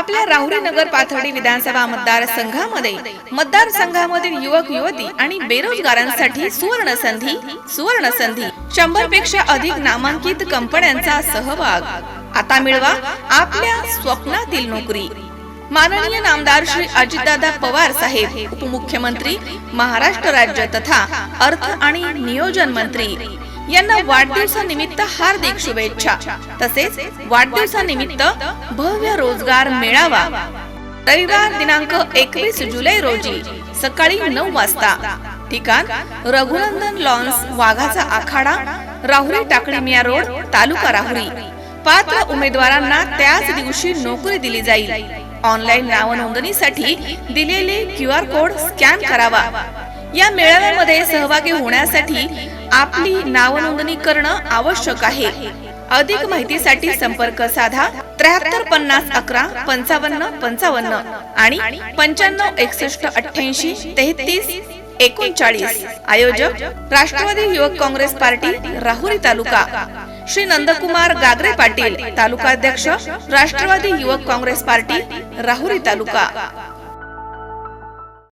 आपल्या राहुरी नगर पाथर्डी विधानसभा मतदारसंघामध्ये मतदारसंघामधील युवक युवती आणि बेरोजगारांसाठी सुवर्ण संधी सुवर्ण संधी. शंभरपेक्षा अधिक नामांकित कंपन्यांचा सहभाग. आता मिळवा आपल्या स्वप्नातील नोकरी. माननीय नामदार श्री अजितदादा पवार साहेब उपमुख्यमंत्री महाराष्ट्र राज्य तथा अर्थ आणि नियोजन मंत्री. यांना वाढदिवसानिमित्त हार्दिक शुभेच्छा. तसेच वाढदिवसानिमित्त भव्य रोजगार मेळावा. रविवार दिनांक एकवीस जुलै रोजी सकाळी नऊ वाजता. ठिकाण रघुनंदन लॉन्स वाघाचा आखाडा राहुरी टाकळीमिया रोड तालुका राहुरी. पात्र उमेदवारांना त्याच दिवशी नोकरी दिली जाईल. ऑनलाईन नाव नोंदणीसाठी दिलेले क्यू आर कोड स्कॅन करावा. या मेळाव्यामध्ये सहभागी होण्यासाठी आपली नावनोंदणी करणं आवश्यक आहे. अधिक माहितीसाठी संपर्क साधा त्र्याहत्तर पन्नास अकरा पंचावन्न पंचावन्न आणि पंच्याण्णव एकसष्ट अठ्ठ्याऐंशी तेहतीस एकोणचाळीस. आयोजक राष्ट्रवादी युवक काँग्रेस पार्टी राहुरी तालुका. श्री नंदकुमार गागरे पाटील तालुकाध्यक्ष राष्ट्रवादी युवक काँग्रेस पार्टी राहुरी तालुका.